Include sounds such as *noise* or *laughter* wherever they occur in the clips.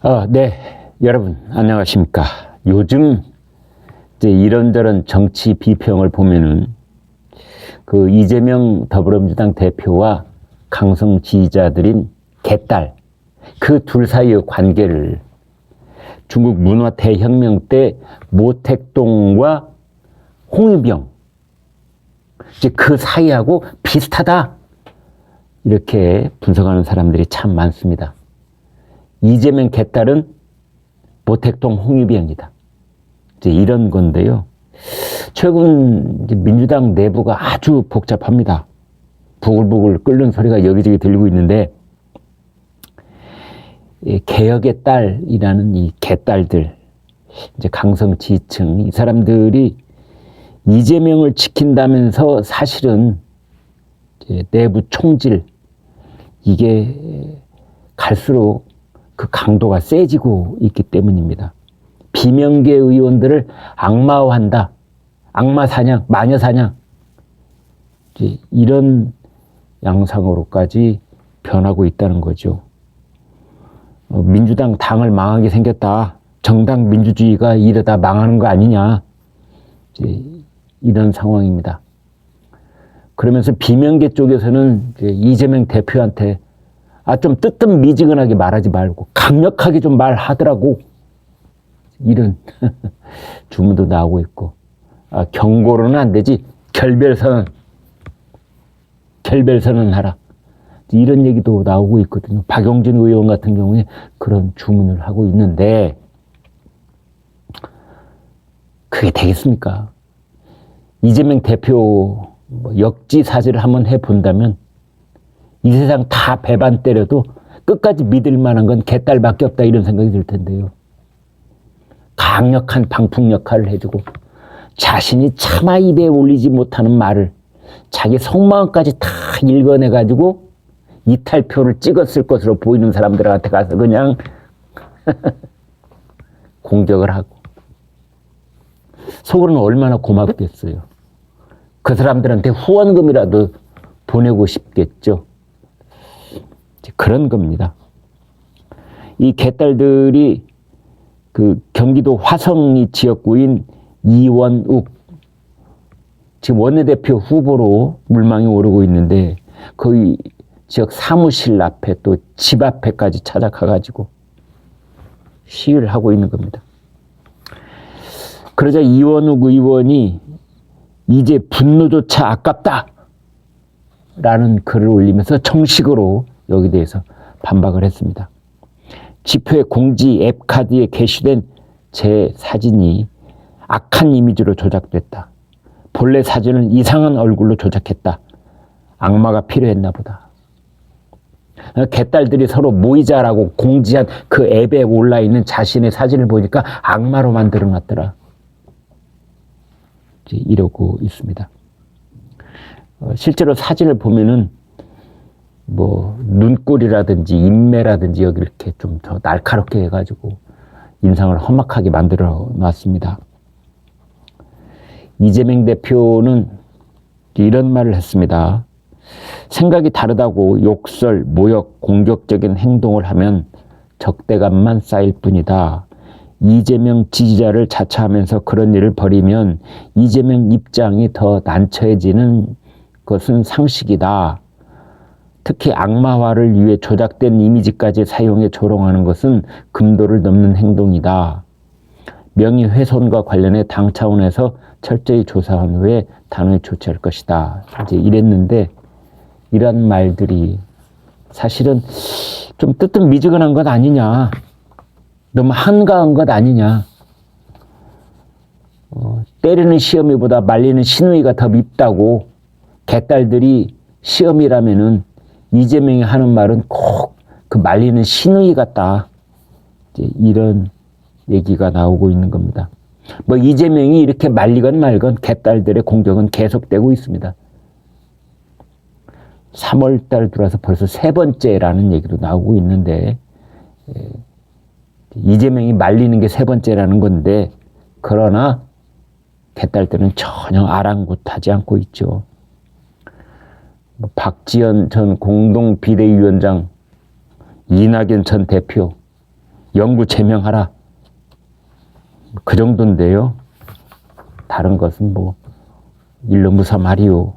어, 네, 여러분 안녕하십니까? 요즘 이제 이런저런 정치 비평을 보면은 그 이재명 더불어민주당 대표와 강성 지지자들인 개딸 그 둘 사이의 관계를 중국 문화 대혁명 때 모택동과 홍위병 이제 그 사이하고 비슷하다 이렇게 분석하는 사람들이 참 많습니다. 이재명 개딸은 모택동 홍위병이다. 이제 이런 건데요. 최근 민주당 내부가 아주 복잡합니다. 부글부글 끓는 소리가 여기저기 들리고 있는데 이 개혁의 딸이라는 이 개딸들 이제 강성 지층 이 사람들이 이재명을 지킨다면서 사실은 내부 총질 이게 갈수록 그 강도가 세지고 있기 때문입니다. 비명계 의원들을 악마화한다. 악마 사냥, 마녀 사냥. 이런 양상으로까지 변하고 있다는 거죠. 어, 민주당 당을 망하게 생겼다. 정당 민주주의가 이러다 망하는 거 아니냐. 이런 상황입니다. 그러면서 비명계 쪽에서는 이재명 대표한테 아, 좀 뜨뜻미지근하게 말하지 말고 강력하게 좀 말하더라고. 이런 *laughs* 주문도 나오고 있고. 아, 경고로는 안 되지. 결별선언. 결별선언 하라. 이런 얘기도 나오고 있거든요. 박용진 의원 같은 경우에 그런 주문을 하고 있는데, 그게 되겠습니까? 이재명 대표 뭐 역지사지를 한번 해본다면 이 세상 다 배반 때려도 끝까지 믿을 만한 건 개딸밖에 없다 이런 생각이 들 텐데요. 강력한 방풍 역할을 해주고 자신이 차마 입에 올리지 못하는 말을 자기 속마음까지 다 읽어내가지고 이탈표를 찍었을 것으로 보이는 사람들한테 가서 그냥 *laughs* 공격을 하고 속으로는 얼마나 고맙겠어요. 그 사람들한테 후원금이라도 보내고 싶겠죠. 그런 겁니다. 이 개딸들이 그 경기도 화성이 지역구인 이원욱 지금 원내대표 후보로 물망이 오르고 있는데 거의 지역 사무실 앞에 또 집 앞에까지 찾아가가지고 시위를 하고 있는 겁니다. 그러자 이원욱 의원이 이제 분노조차 아깝다 라는 글을 올리면서 정식으로 여기 대해서 반박을 했습니다. 지표의 공지 앱 카드에 게시된 제 사진이 악한 이미지로 조작됐다. 본래 사진은 이상한 얼굴로 조작했다. 악마가 필요했나 보다. 개딸들이 서로 모이자라고 공지한 그 앱에 올라 있는 자신의 사진을 보니까 악마로 만들어 놨더라. 이러고 있습니다. 어, 실제로 사진을 보면은 뭐 눈꼬리라든지 인매라든지 여기 이렇게 좀 더 날카롭게 해가지고 인상을 험악하게 만들어 놨습니다. 이재명 대표는 이런 말을 했습니다. 생각이 다르다고 욕설, 모욕, 공격적인 행동을 하면 적대감만 쌓일 뿐이다. 이재명 지지자를 자처하면서 그런 일을 벌이면 이재명 입장이 더 난처해지는 것은 상식이다. 특히 악마화를 위해 조작된 이미지까지 사용해 조롱하는 것은 금도를 넘는 행동이다. 명예훼손과 관련해 당 차원에서 철저히 조사한 후에 단호히 조치할 것이다. 이제 이랬는데 이런 말들이 사실은 좀 뜨뜻 미지근한 것 아니냐. 너무 한가한 것 아니냐. 어, 때리는 시험이보다 말리는 신우이가 더 밉다고 개딸들이 시험이라면은 이재명이 하는 말은 꼭 그 말리는 신우이 같다. 이런 얘기가 나오고 있는 겁니다. 뭐 이재명이 이렇게 말리건 말건 개딸들의 공격은 계속되고 있습니다. 3월 달 들어서 벌써 세 번째라는 얘기도 나오고 있는데 예, 이재명이 말리는 게 세 번째라는 건데 그러나 개딸들은 전혀 아랑곳하지 않고 있죠. 뭐 박지원 전 공동 비대위원장, 이낙연 전 대표 영구 제명하라. 그 정도인데요. 다른 것은 뭐 일로 무사 말이요.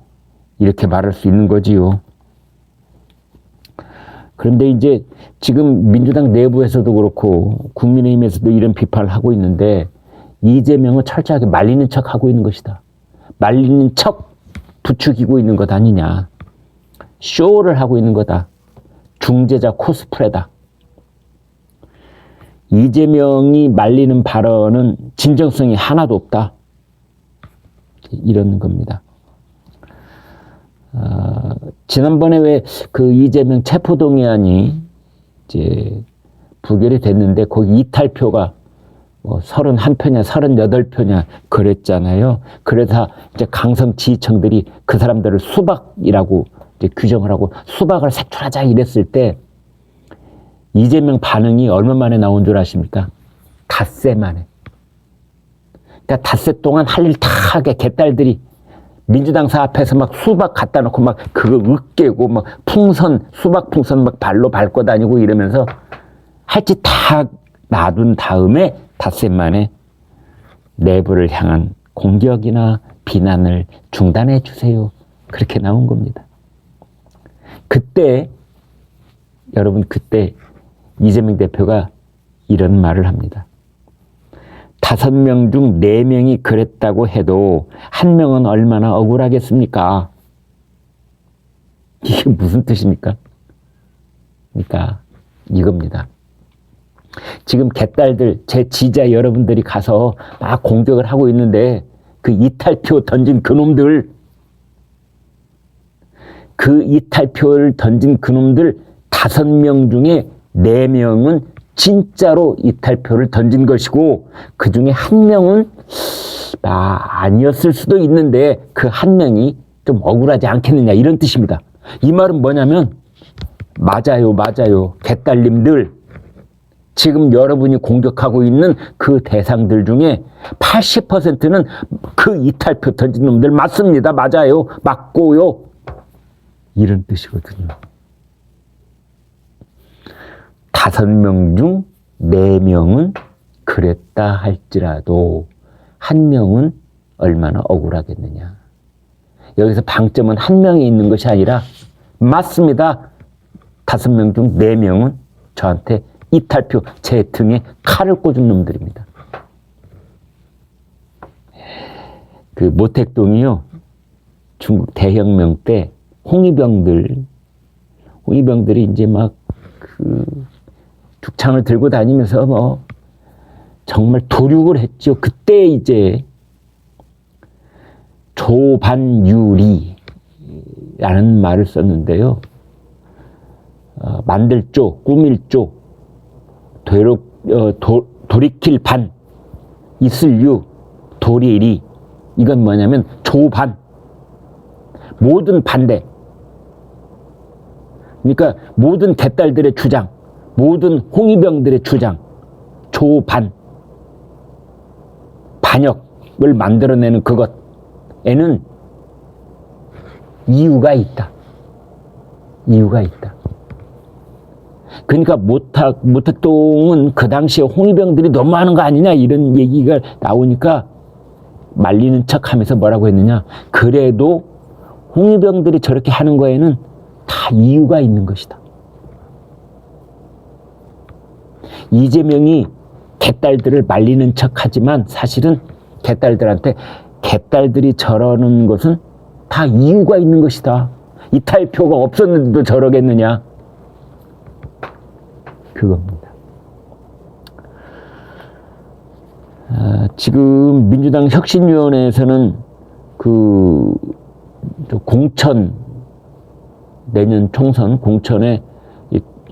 이렇게 말할 수 있는 거지요. 그런데 이제 지금 민주당 내부에서도 그렇고 국민의힘에서도 이런 비판을 하고 있는데 이재명은 철저하게 말리는 척 하고 있는 것이다. 말리는 척 부추기고 있는 것 아니냐. 쇼를 하고 있는 거다. 중재자 코스프레다. 이재명이 말리는 발언은 진정성이 하나도 없다. 이런 겁니다. 어, 지난번에 왜 그 이재명 체포동의안이 이제 부결이 됐는데 거기 이탈표가 뭐 31표냐 38표냐 그랬잖아요. 그래서 이제 강성 지휘청들이 그 사람들을 수박이라고 규정을 하고 수박을 색출하자 이랬을 때 이재명 반응이 얼마 만에 나온 줄 아십니까? 닷새 만에. 그러니까 닷새 동안 할 일 다 하게 개딸들이 민주당사 앞에서 막 수박 갖다 놓고 막 그거 으깨고 막 풍선 수박 풍선 막 발로 밟고 다니고 이러면서 할 짓 다 놔둔 다음에 닷새 만에 내부를 향한 공격이나 비난을 중단해 주세요. 그렇게 나온 겁니다. 그때 여러분 그때 이재명 대표가 이런 말을 합니다. 다섯 명 중 네 명이 그랬다고 해도 한 명은 얼마나 억울하겠습니까? 이게 무슨 뜻입니까? 그러니까 이겁니다. 지금 개딸들, 제 지자 여러분들이 가서 막 공격을 하고 있는데 그 이탈표 던진 그놈들, 그 이탈표를 던진 그놈들 다섯 명 중에 네 명은 진짜로 이탈표를 던진 것이고 그 중에 한 명은 아, 아니었을 수도 있는데 그 한 명이 좀 억울하지 않겠느냐 이런 뜻입니다. 이 말은 뭐냐면 맞아요, 맞아요. 개딸님들 지금 여러분이 공격하고 있는 그 대상들 중에 80%는 그 이탈표 던진 놈들 맞습니다. 맞아요. 맞고요. 이런 뜻이거든요. 다섯 명 중 네 명은 그랬다 할지라도 한 명은 얼마나 억울하겠느냐. 여기서 방점은 한 명이 있는 것이 아니라 맞습니다. 다섯 명 중 네 명은 저한테 이탈표 제 등에 칼을 꽂은 놈들입니다. 그 모택동이요. 중국 대혁명 때 홍위병들 홍위병들이 이제 막 그 죽창을 들고 다니면서 뭐 정말 도륙을 했죠. 그때 이제 조반유리라는 말을 썼는데요. 어, 만들 쪽, 꾸밀 쪽, 되로, 어, 도, 돌이킬 반, 있을 유, 도리리. 이건 뭐냐면 조반. 모든 반대. 그러니까 모든 개딸들의 주장. 모든 홍위병들의 주장, 조반, 반역을 만들어내는 그것에는 이유가 있다. 이유가 있다. 그러니까 모탁, 모택동은 그 당시에 홍위병들이 너무 하는 거 아니냐 이런 얘기가 나오니까 말리는 척 하면서 뭐라고 했느냐. 그래도 홍위병들이 저렇게 하는 거에는 다 이유가 있는 것이다. 이재명이 개딸들을 말리는 척 하지만 사실은 개딸들한테 개딸들이 저러는 것은 다 이유가 있는 것이다. 이탈표가 없었는데도 저러겠느냐. 그겁니다. 아, 지금 민주당 혁신위원회에서는 그 공천 내년 총선 공천에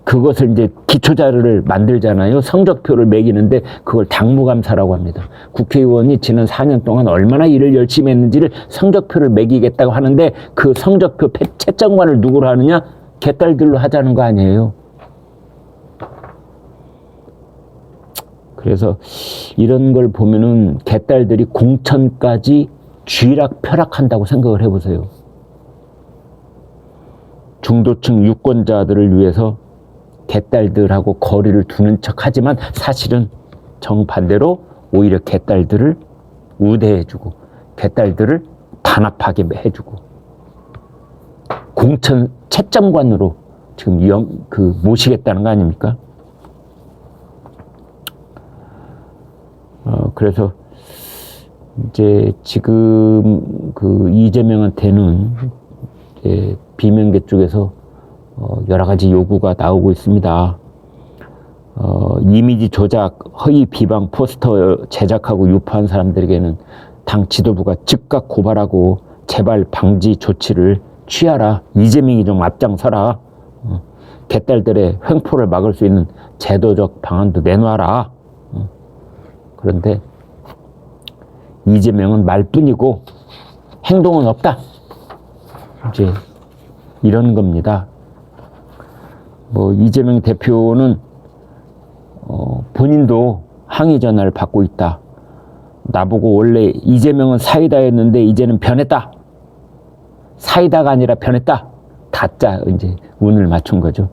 그것을 이제 기초자료를 만들잖아요. 성적표를 매기는데 그걸 당무감사라고 합니다. 국회의원이 지난 4년 동안 얼마나 일을 열심히 했는지를 성적표를 매기겠다고 하는데 그 성적표 채점관을 누구로 하느냐? 개딸들로 하자는 거 아니에요. 그래서 이런 걸 보면은 개딸들이 공천까지 쥐락 펴락한다고 생각을 해보세요. 중도층 유권자들을 위해서 개딸들하고 거리를 두는 척 하지만 사실은 정반대로 오히려 개딸들을 우대해주고 개딸들을 단합하게 해주고 공천 채점관으로 지금 영, 그 모시겠다는 거 아닙니까? 어, 그래서 이제 지금 그 이재명한테는 이제 비명계 쪽에서 어, 여러 가지 요구가 나오고 있습니다. 어, 이미지 조작, 허위 비방 포스터 제작하고 유포한 사람들에게는 당 지도부가 즉각 고발하고 재발 방지 조치를 취하라. 이재명이 좀 앞장서라. 어, 개딸들의 횡포를 막을 수 있는 제도적 방안도 내놔라. 어, 그런데 이재명은 말뿐이고 행동은 없다. 이제 이런 겁니다. 뭐 이재명 대표는 어, 본인도 항의 전화를 받고 있다. 나보고 원래 이재명은 사이다였는데 이제는 변했다. 사이다가 아니라 변했다. 다짜 이제 운을 맞춘 거죠.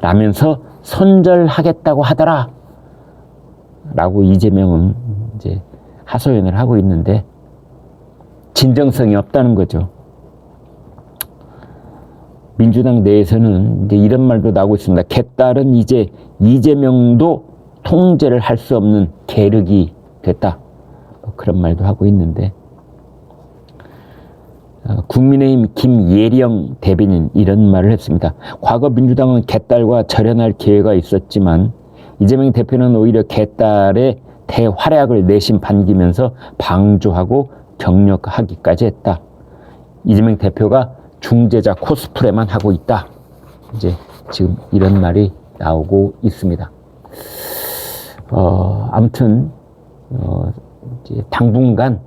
라면서 손절하겠다고 하더라. 라고 이재명은 이제 하소연을 하고 있는데 진정성이 없다는 거죠. 민주당 내에서는 이제 이런 말도 나오고 있습니다. 개딸은 이제 이재명도 통제를 할 수 없는 계륵이 됐다. 뭐 그런 말도 하고 있는데 어, 국민의힘 김예령 대변인 이런 말을 했습니다. 과거 민주당은 개딸과 절연할 기회가 있었지만 이재명 대표는 오히려 개딸의 대활약을 내심 반기면서 방조하고 격려하기까지 했다. 이재명 대표가 중재자 코스프레만 하고 있다. 이제 지금 이런 말이 나오고 있습니다. 어, 아무튼 어, 이제 당분간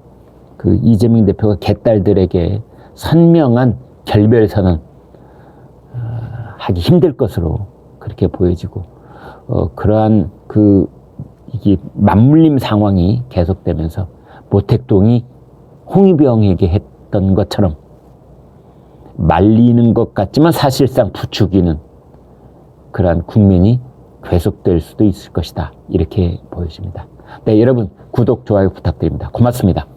그 이재명 대표가 개딸들에게 선명한 결별 선언 어, 하기 힘들 것으로 그렇게 보여지고 어, 그러한 그 이게 맞물림 상황이 계속되면서 모택동이 홍위병에게 했던 것처럼 말리는 것 같지만 사실상 부추기는 그러한 국면이 계속될 수도 있을 것이다. 이렇게 보여집니다. 네, 여러분 구독, 좋아요 부탁드립니다. 고맙습니다.